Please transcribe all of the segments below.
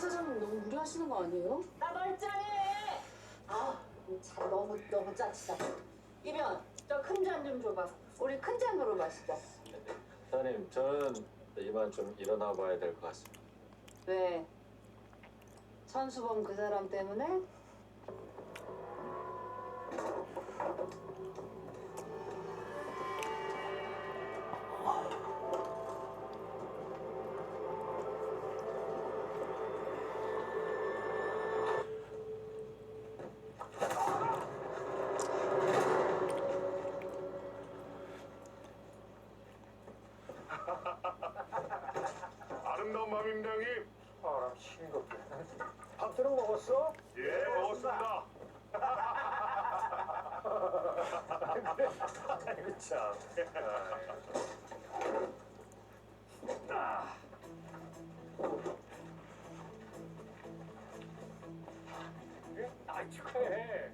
사장님 너무 무리하시는 거 아니에요? 나 말짱해. 아, 잘 너무 너무 짜치다. 이면 저 큰 잔 좀 줘봐. 우리 큰 잔으로 마시자. 사장님, 저는 이만 좀 일어나 봐야 될 것 같습니다. 왜? 천수범 그 사람 때문에? 아름다운 밤입니다 형님 바람 싱겁게. 밥들은 먹었어? 예 먹었습니다 아이고 참. 아 축하해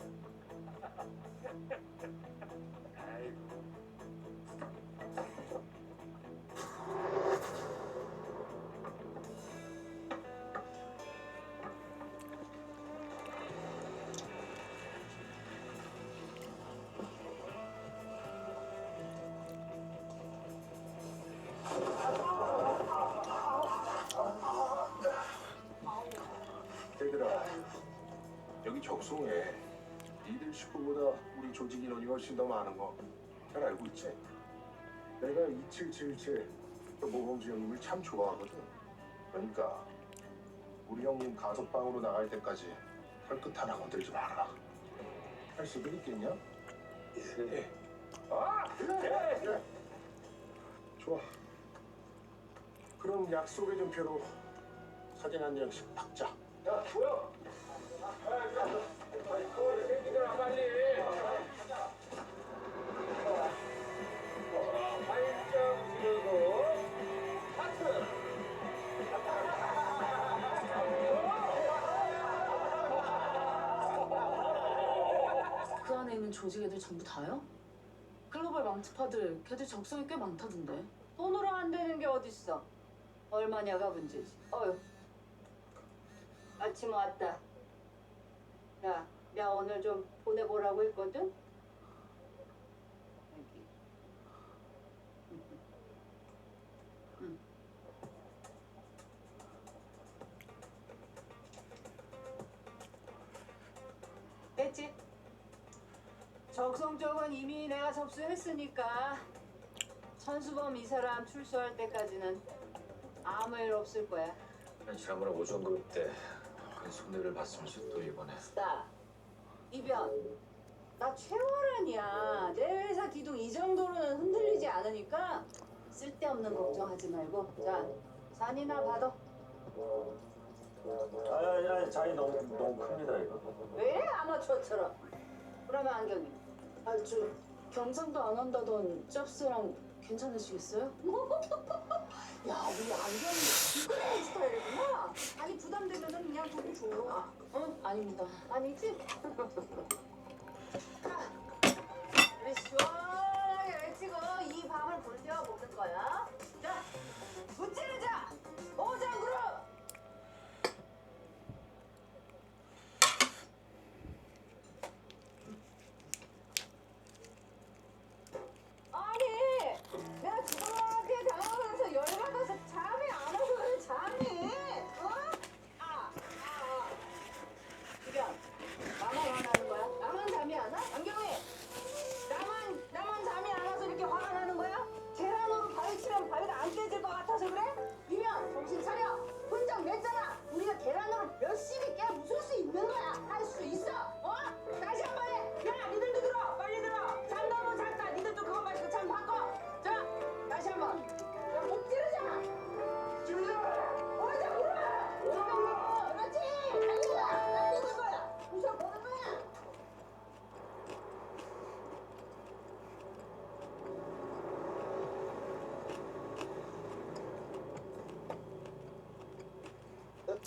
적송에 니들 식구보다 우리 조직 인원이 훨씬 더 많은 거 잘 알고 있지? 내가 2777 모범주 형님을 참 좋아하거든 그러니까 우리 형님 가석방으로 나갈 때까지 털끝 하나 건들지 마라 할 수도 있겠냐? 예. 아! 예! 좋아 그럼 약속의 전표로 사진 한 장씩 박자 야, 뭐야? 새끼들아 빨리. 그 안에 있는 조직 애들 전부 다요? 글로벌 망치파들 걔들 적성이 꽤 많다던데 돈으로 안 되는 게 어딨어? 얼마냐가 문제지. 어휴. 아침 왔다. 야, 내가 오늘 좀 보내보라고 했거든? 됐지? 적성 쪽은 이미 내가 접수했으니까 천수범 이 사람 출소할 때까지는 아무 일 없을 거야. 지난번에 오전 그룹 때 큰 손해를 봤으면서 또 이번에. 나 이변. 나 최월안이야. 내 회사 기둥 이 정도로는 흔들리지 않으니까 쓸데없는 걱정하지 말고. 자 잔이나 받아. 아니 아니 자리 너무 너무 큽니다 이거. 왜 아마추어처럼? 그러면 안경이. 아저 경상도 안 한다던 짭스랑 괜찮으시겠어요? 야 우리 안경이 이그레이 스타일이구나 아니 부담되면은 그냥 돈 줘. 어? 아닙니다 아니지? 자, 우리 시원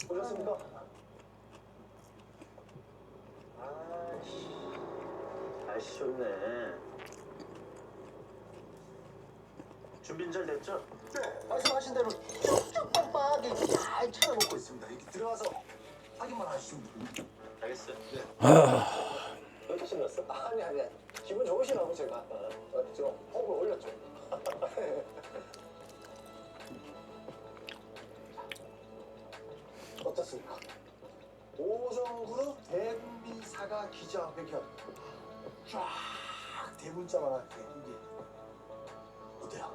오셨습니까? 아씨. 날씨 좋네. 준비는 잘 됐죠? 네, 말씀하신 대로 쭉쭉 빡빡하게 잘 차려놓고 있습니다. 이렇게 들어가서 확인만 하시면 됩니다. 알겠어요. 네. 어떻게 신났어? 아니 아니 기분 좋으시라고 제가 어, 저호 어떻습니까? 오정그룹 대국민 사과 기자회견 쫙 대문자만 할게 이게 어때요?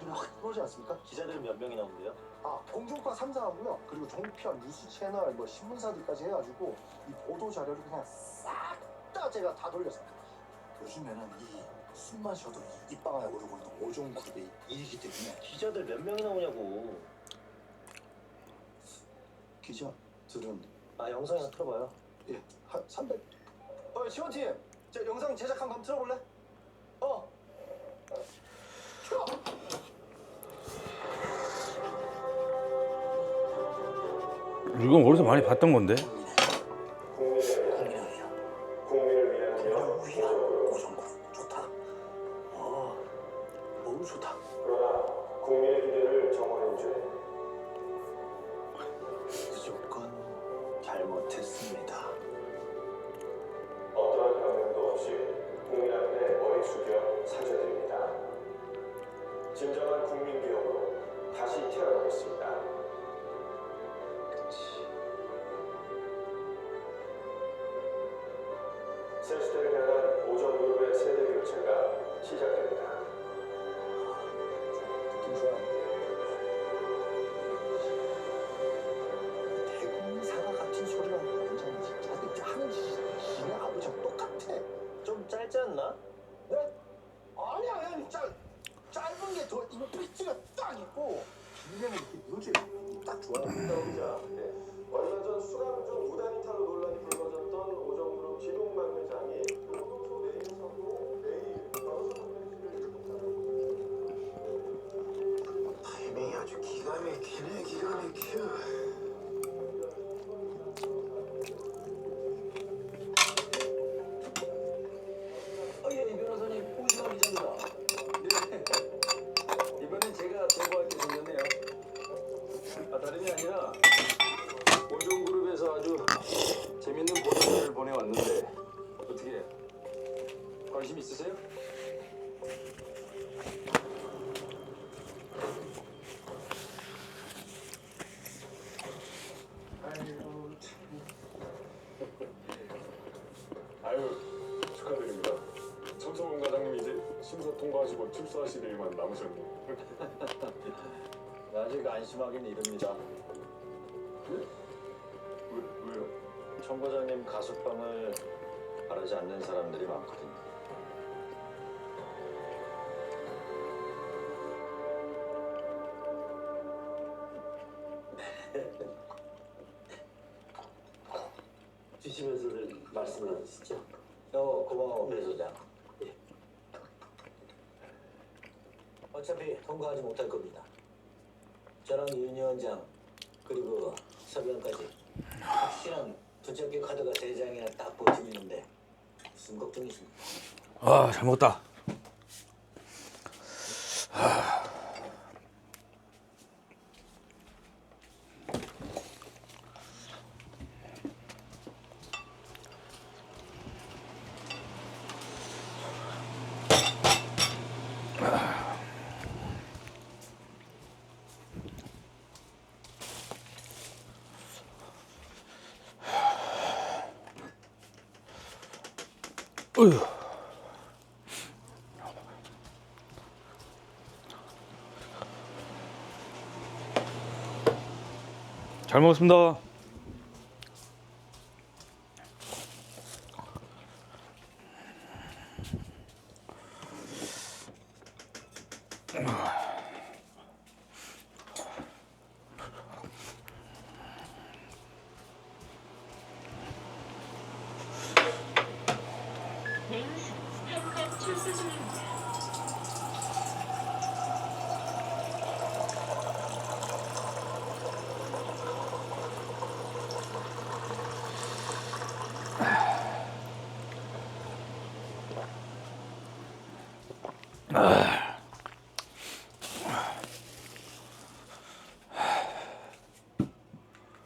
눈에 확 들어오지 않습니까? 기자들은 몇 명이 나 온대요? 아 공중파 3사하고요 그리고 종편 뉴스 채널 뭐 신문사들까지 해가지고 이 보도 자료를 그냥 싹 다 제가 다 돌렸어요 요즘에는 이숨 마셔도 이 입방아에 오르고 있는 오종 그룹의 일이기 때문에 기자들 몇 명이 나 오냐고. 기자 들은 아 영상 하나 틀어봐요. 예 한 300. 어 시원팀 저 영상 제작한 거 한번 틀어볼래? 어. 틀어. 이건 어디서 많이 봤던 건데? 없이 국민 앞에 머리 숙여 사죄드립니다. 진정한 국민 기업으로 다시 태어나겠습니다. 새 시대를 향한 오전그룹의 세대 교체가 시작됩니다. 느낌 좋아 기자, 네. 얼마 전 수감 중 무단 이탈로 논란이 불거졌던 오정그룹 지동만 회장이 노동조 내인선고 내일 타이밍이 아주 기가 막히네, 기가 막혀. 출소하실 일만 남으셨네요. 아직 안심하긴 이릅니다. 왜, 왜요? 청 과장님 가석방을 바라지 않는 사람들이 많거든요. 주시면서들 말씀을 하시죠. 어, 고마워, 배 소장. 어차피 통과하지 못할 겁니다. 저랑 윤 위원장 그리고 서변까지 확실한 붙잡기 카드가 세 장이나 딱 버티는데 무슨 걱정이십니까? 아, 잘 먹었다. 잘 먹었습니다. 내